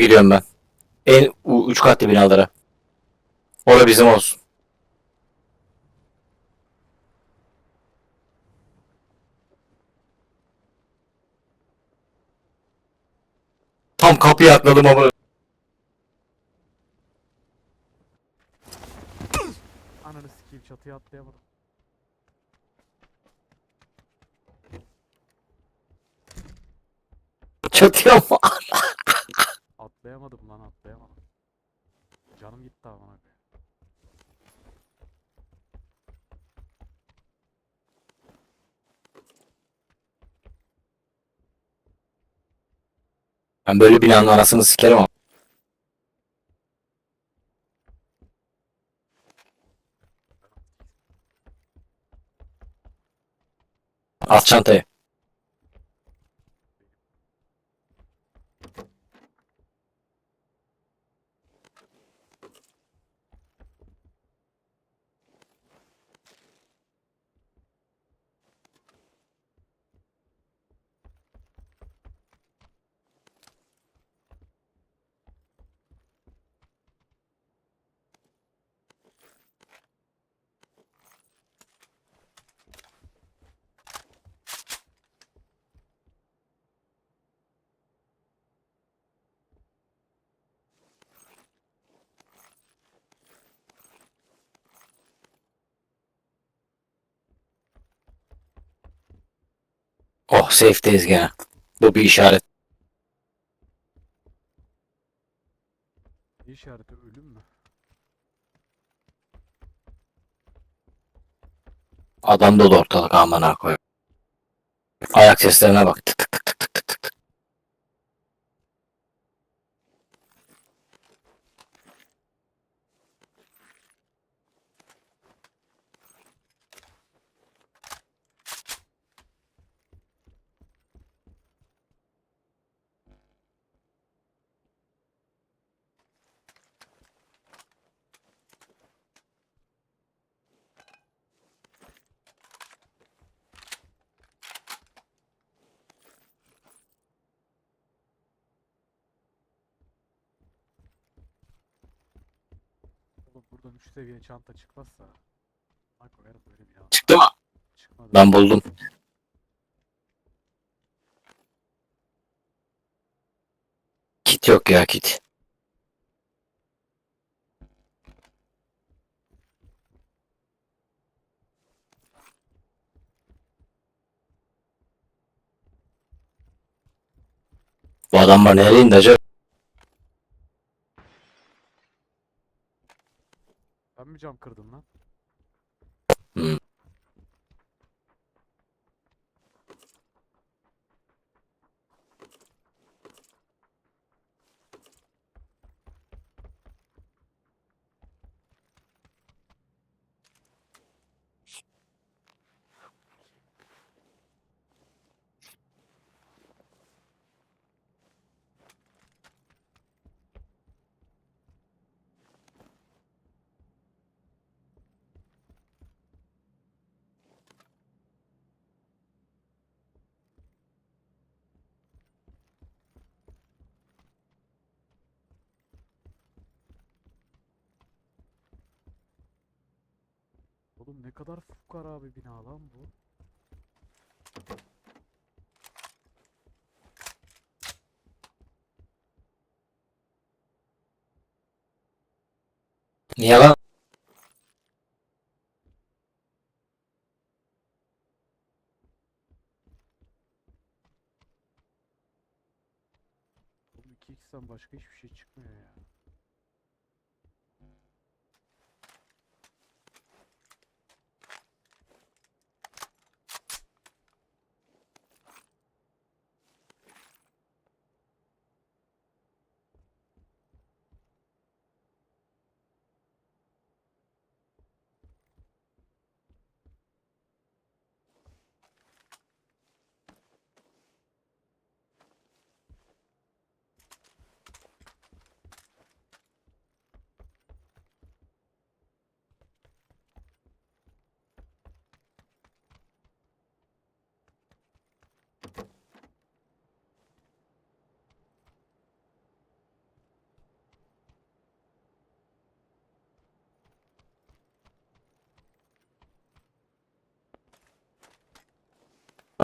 gidiyorum ben. En u- üç katlı binalara. Orada bizim olsun. Tam kapıya atladım ama. Ananı sikeyim çatıya atlayamadım. Çatıya mı? Atlayamadım lan atlayamadım. Canım gitti amına koyayım. Ben böyle binanın anasını sikerim ama. At çantayı. Oh safe'deyiz gene. Bu bir işaret. Ne işareti ölüm mü? Adam dolu ortalık amına koy. Ayak seslerine bak. Tık tık tık. Oğlum buradan 3 seviye çanta çıkmazsa. Lan koyarım böyle bir yana. Çıktı mı? Çıkmadı. Ben buldum. Kit yok ya kit. Bu adamlar nereye indi acaba? Mi cam kırdım lan? Oğlum ne kadar fukara bir bina lan bu. Niye lan? Oğlum 2x'ten başka hiçbir şey çıkmıyor ya.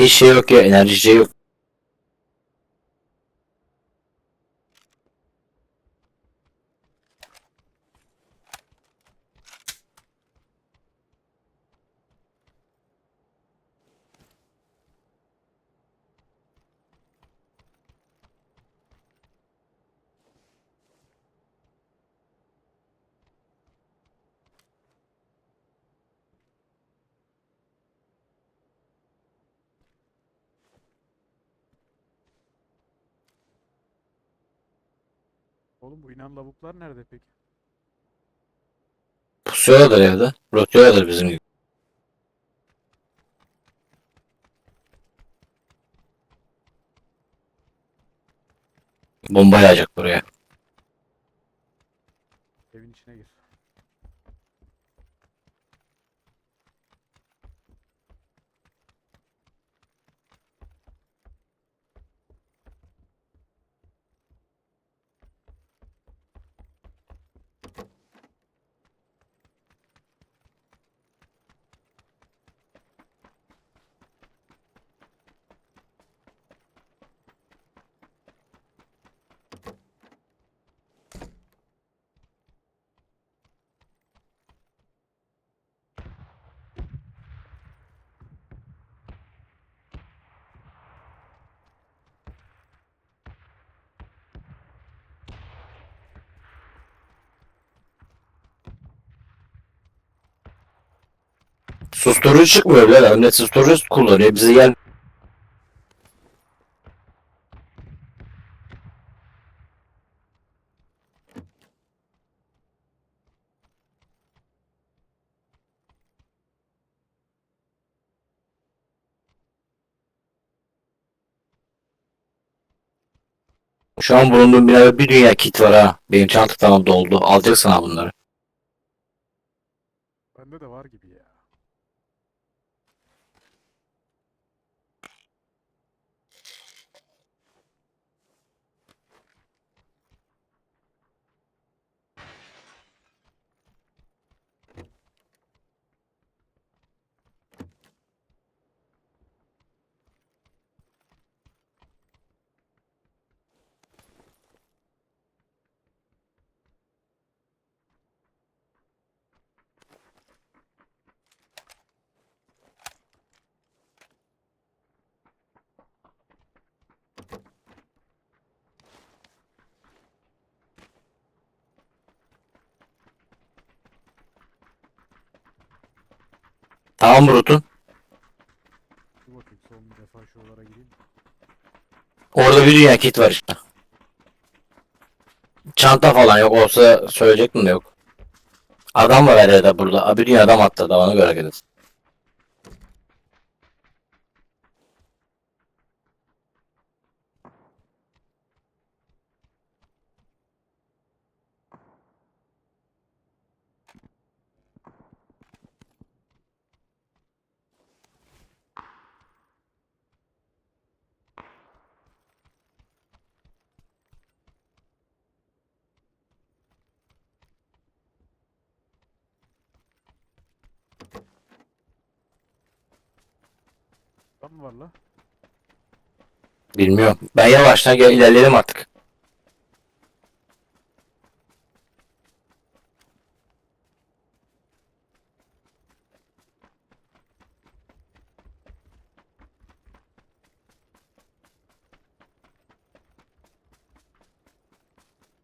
Hiç şey yok ya enerji şey yok. Oğlum bu inen lavuklar nerede peki? Pusuyorlardır evde. Rotuyorlardır bizim gibi. Bomba yağacak buraya. Susturucu çıkmıyor bile. Emniyet susturucu kullanıyor. Bizi gel. Şu an bulunduğum binada bir dünya kit var ha. Benim çanta tamam doldu. Alacaksın ha bunları. Bende de var gibi ya. Tamam mı Rutun? Dur bakayım son bir defa şuralara gireyim. Orada bir dünya kit var işte. Çanta falan yok olsa söyleyecektim de yok. Adam var herhalde burada. Abi dünya adam attı da ona göre. Tam mı var la? Bilmiyorum. Ben yavaştan gel ilerleyelim artık.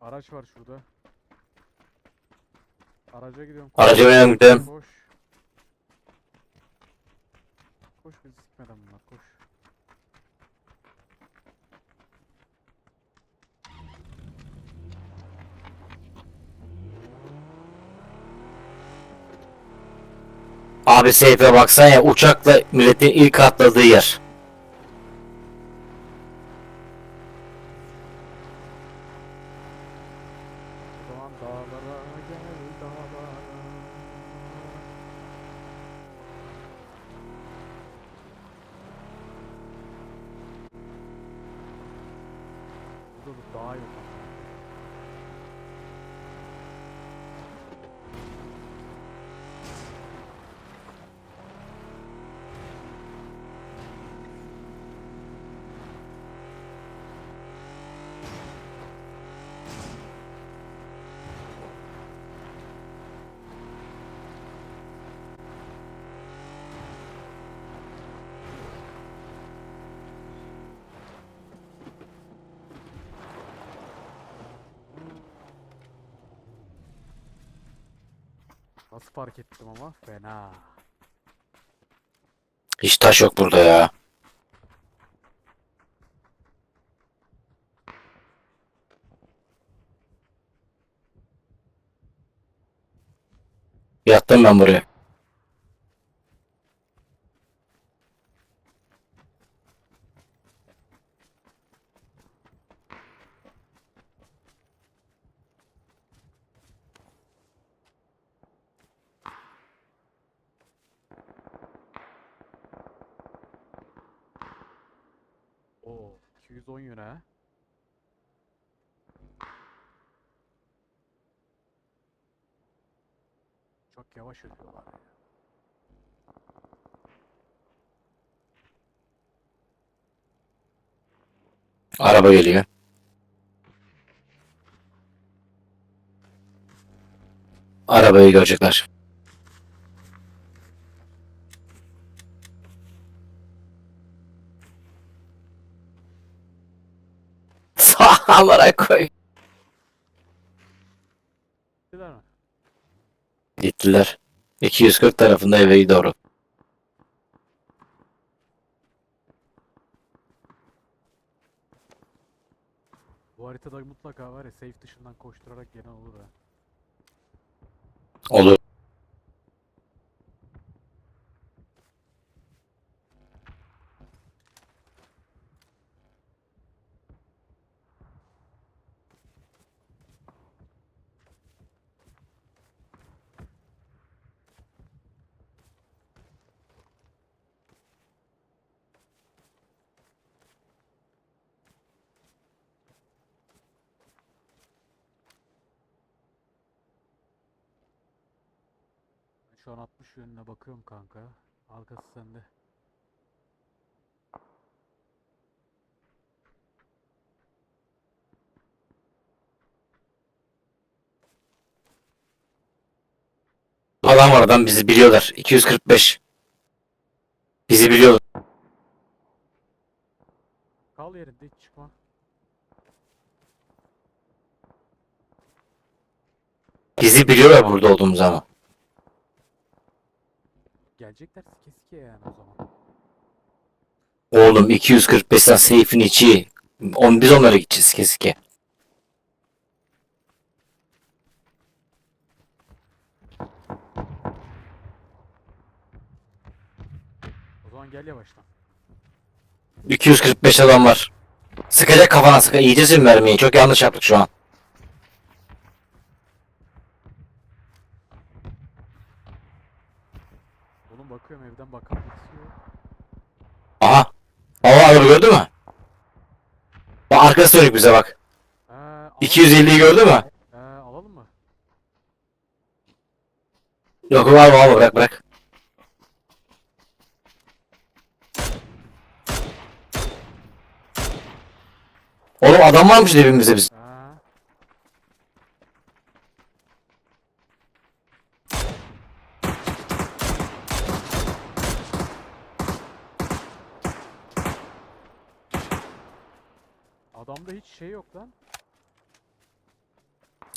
Araç var şurada. Araca gidiyorum. Araca binelim gidelim. Koş. Koş bizi sikmeden bunlar koş. Abi seyfe baksana ya uçakla milletin ilk atladığı yer. O zaman dağlara gel dağlara. Burada bir dağ yok ama. Nasıl fark ettim ama? Fena. Hiç taş yok burada ya. Yattım ben buraya. Oo, 210 yöne ha. Çok yavaş ödüyorlar. Araba geliyor. Arabayı görecekler. Sağ koy. Gider mi? Gittiler. 240 tarafında eve doğru. Bu haritada mutlaka var ya safe dışından koşturarak gelen olur ha. Olur. Şu an 60 yönüne bakıyorum kanka. Arkası sende. Adam var adam bizi biliyorlar. 245. Bizi biliyorlar. Kal yerinde hiç çıkma. Bizi biliyorlar burada olduğumuz ama. Gelecekler sike sike yani o zaman. Oğlum 245'ten seyfin içi. On, biz onlara gideceğiz keske. O zaman gel yavaştan. 245 adam var. Sıkacak kafana sıkı. Yiyeceğiz mermiyi. Çok yanlış yaptık şu an. Oğlum bakıyorum evden bakan birisi yok. Aha. Hava araba gördü mü? Bak arkası dönük bize bak. Ha, alalım 250'yi gördü mü? Ha, alalım mı? Yok var var bırak bırak. Oğlum adam varmış dibimizde biz. Ha. Hiç şey yok lan.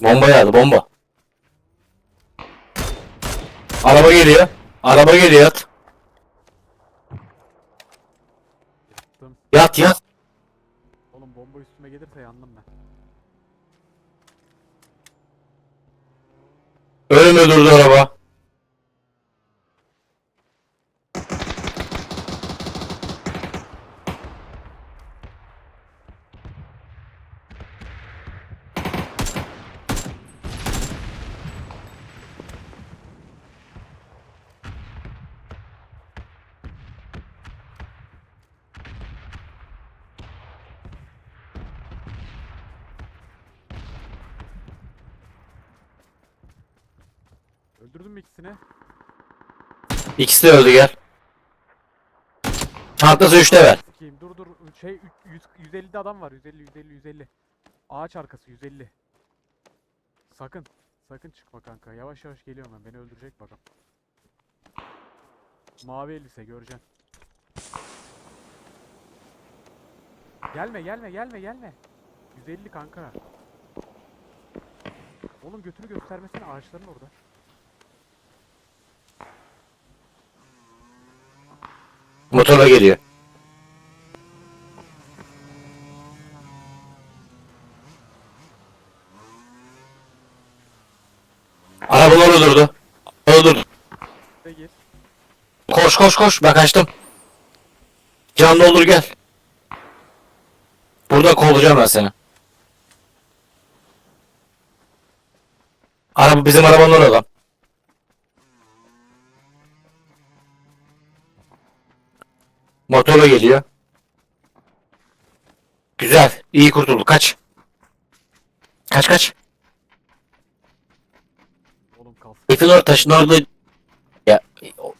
Bomba yağdı bomba. Araba geliyor. Araba geliyor yat. Yattım. Yat yat. Oğlum bomba üstüme gelirse yandım ben. Önüme durdu araba. Öldürdün mü ikisini? İkisi de öldü gel. Çantası 3'te ver. Sikeyim dur dur şey üç- 100, 150'de adam var 150 150 150. Ağaç arkası 150. Sakın sakın çıkma kanka yavaş yavaş geliyorum ben beni öldürecek bakalım. Mavi elbise göreceksin. Gelme gelme gelme gelme. 150 kanka. Oğlum götünü göstermesene ağaçların orada. Motorla geliyor. Arabalar durdu. Durdu. Ve gir. Koş koş koş ben kaçtım. Can doldur gel. Burada kovulacağım ben seni. Araba bizim arabanın orada. Motorla geliyor. Güzel. iyi kurtulduk. Kaç. Kaç kaç. Oğlum kalsın. Gryffindor taşın orada ya o-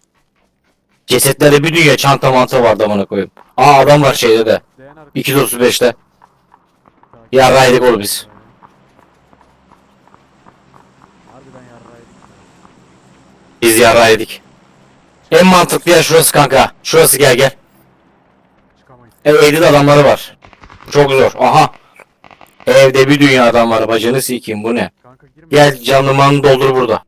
cesetlerde bir dünya çanta mantı vardı amına koyayım. Aa adam var şeyde de. Değen arkadaş. 235'te. Sakin. Yarraydık oğlum biz. Harbiden yarraydık. Biz yara yedik. En mantıklı yer şurası kanka. Şurası gel gel. E, evde de adamları var. Çok zor. Aha. Evde bir dünya adam var. Bacını sikeyim bu ne? Gel canlımanı doldur burada.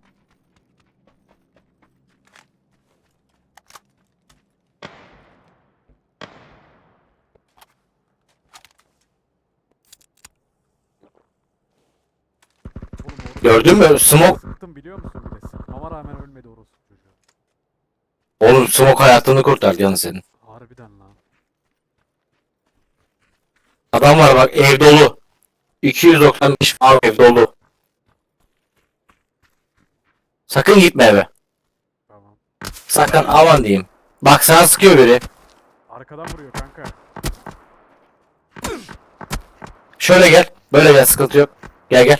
Gördün mü? Smoke. Sıktım biliyor musun bir de? Sıkmama rağmen ölmedi orospu çocuğu. Oğlum smoke hayatını kurtardı yalnız senin. Harbiden lan. Adam var bak ev dolu. 295 mavi ev dolu. Sakın gitme eve. Tamam. Sakın aman diyeyim. Bak sana sıkıyor biri. Arkadan vuruyor kanka. Şöyle gel. Böyle gel sıkıntı yok. Gel gel.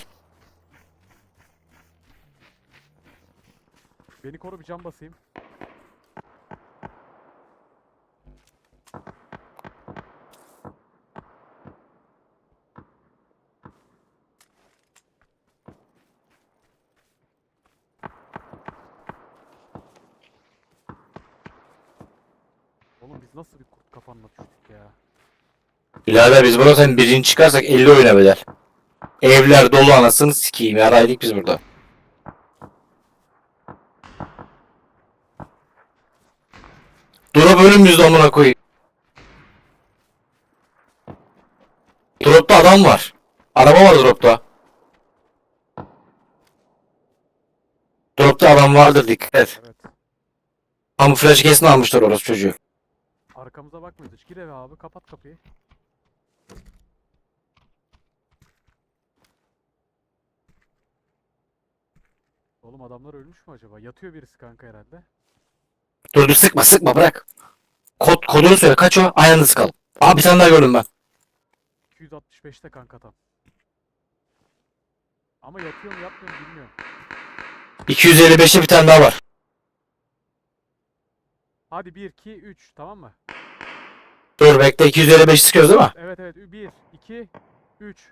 Beni koru bir cam basayım. Oğlum biz nasıl bir kurt kafanla düştük ya. Birader biz buradan birinci çıkarsak 50 oyuna bedel. Evler dolu anasını sikeyim. Yaraydık biz burada. Drop önümüzde amına koyayım. Dropta adam var. Araba var dropta. Dropta adam vardır dikkat et. Evet. Kamuflaj kesin almışlar orası çocuğu. Arkamıza bakmıyoruz. Gir eve abi kapat kapıyı. Oğlum adamlar ölmüş mü acaba? Yatıyor birisi kanka herhalde. Dur dur sıkma sıkma bırak. Kod, kodunu söyle kaç o? Sıkalım. Aa bir tane daha gördüm ben. 265'te kanka tam. Ama yatıyor mu yatmıyor mu bilmiyorum. 255'te bir tane daha var. Hadi 1, 2, 3 tamam mı? Dur bekle 255 sıkıyoruz değil mi? Evet evet 1, 2, 3.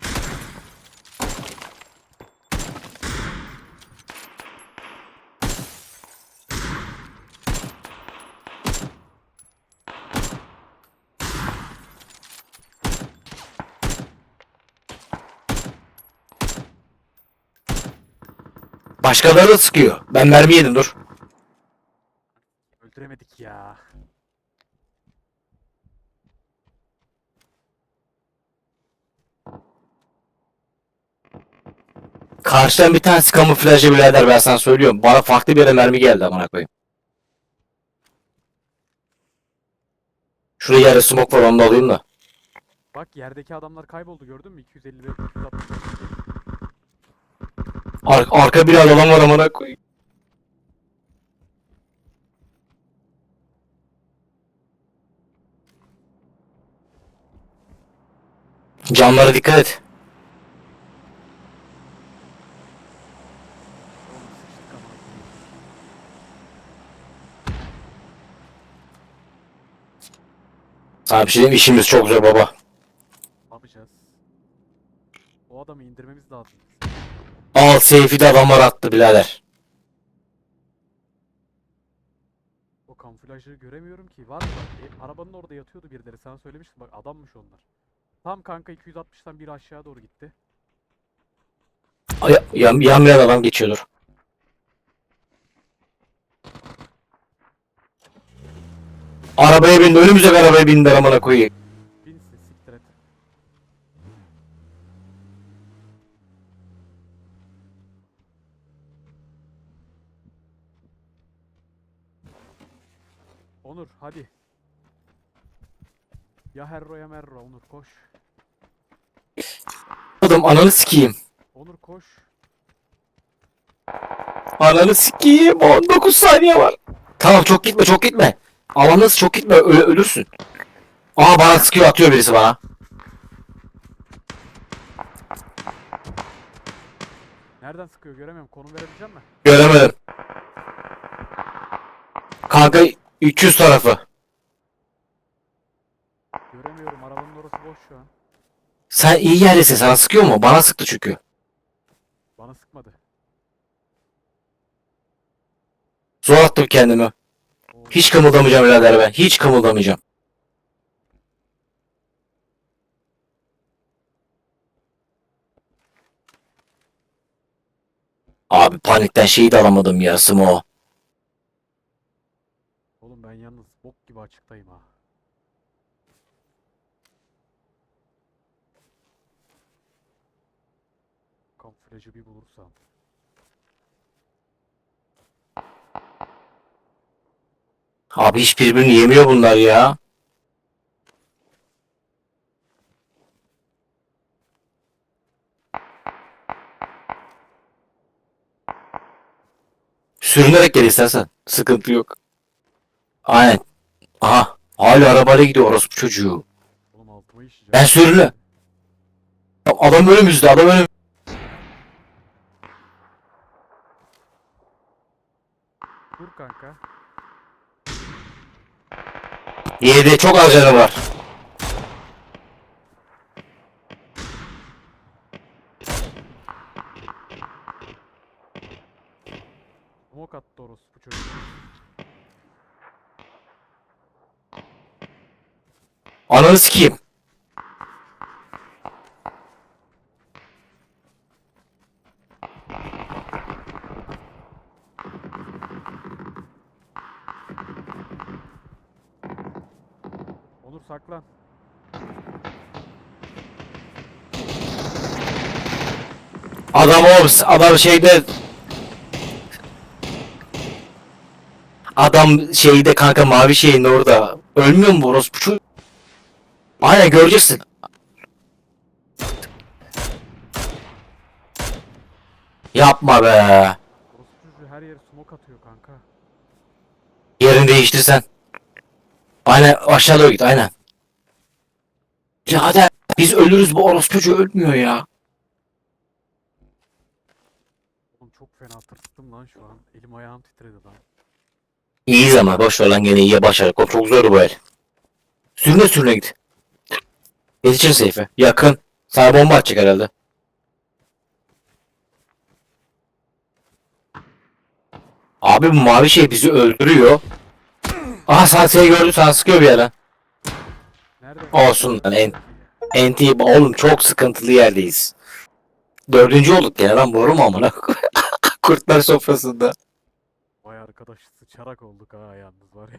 Başkaları da sıkıyor. Ben mermi yedim dur. Öldüremedik ya. Karşıdan bir tanesi kamuflajı birader ben sana söylüyorum. Bana farklı bir yere mermi geldi amına koyayım. Şuraya yerde smoke var onu da alayım da. Bak yerdeki adamlar kayboldu gördün mü? 255, 265. Ar arka bir adam var amına koyayım. Camlara dikkat et. Bir şey işimiz çok zor baba. Ne yapacağız? O adamı indirmemiz lazım. Al seyfi de adamlar attı birader. O kamuflajı göremiyorum ki. Var mı? E, arabanın orada yatıyordu birileri. Sana söylemiştim bak adammış onlar. Tam kanka 260'tan biri aşağı doğru gitti. Ay, yan, yanmayan adam geçiyordur. Arabaya bindi. Önümüzdeki arabaya bindi amına koyayım. Binsin siktir et. Onur hadi. Ya Herro ya Merro Onur koş. Adam ananı sikeyim. Onur koş. Ananı sikeyim. 19 saniye var. Tamam çok gitme çok gitme. Alandasın çok gitme ö- ölürsün. Aa bana sıkıyor atıyor birisi bana. Nereden sıkıyor göremiyorum. Konum verebilecek mi? Göremedim. Kanka 300 tarafı. Göremiyorum. Arabanın orası boş şu an. Sen iyi yerdesin sana sıkıyor mu? Bana sıktı çünkü. Bana sıkmadı. Zor attım kendimi. Hiç kımıldamayacağım birader ben. Hiç kımıldamayacağım. Abi panikten şeyi de alamadım ya Smo. Oğlum ben yalnız bok gibi açıktayım ha. Kamuflajı bir bulursam. Abi hiç birbirini yemiyor bunlar ya. Sürünerek gel istersen. Sıkıntı yok. Aynen. Aha. Hala arabayla gidiyor orospu çocuğu. Ben sürüle. Adam önümüzde adam önüm. Dur kanka. Yedi çok az canı var. Smoke attı orospu çocuk. Ananı sikeyim. Onur saklan. Adam adam şeyde Adam şeyde kanka mavi şeyin orada. Ölmüyor mu orospu çocuğu? Aynen göreceksin. Yapma be. Orospu her yere smoke atıyor kanka. Yerini değiştirsen. Aynen aşağı doğru git aynen. Birader biz ölürüz bu orospu çocuğu ölmüyor ya. Oğlum çok fena tırstım lan şu an. Elim ayağım titredi lan. İyi ama boş ver lan gene iyiye başladık. O çok zor bu el. Sürüne sürüne git. Yetişir Seyfe. Yakın. Sana bomba atacak herhalde. Abi bu mavi şey bizi öldürüyor. Aha sen seni gördü sana sıkıyor bir yerden. Nerede? Olsun lan en, NT oğlum çok sıkıntılı yerdeyiz. Dördüncü olduk gene lan boru mu amına? Kurtlar sofrasında. Vay arkadaş sıçarak olduk ha yalnız var ya.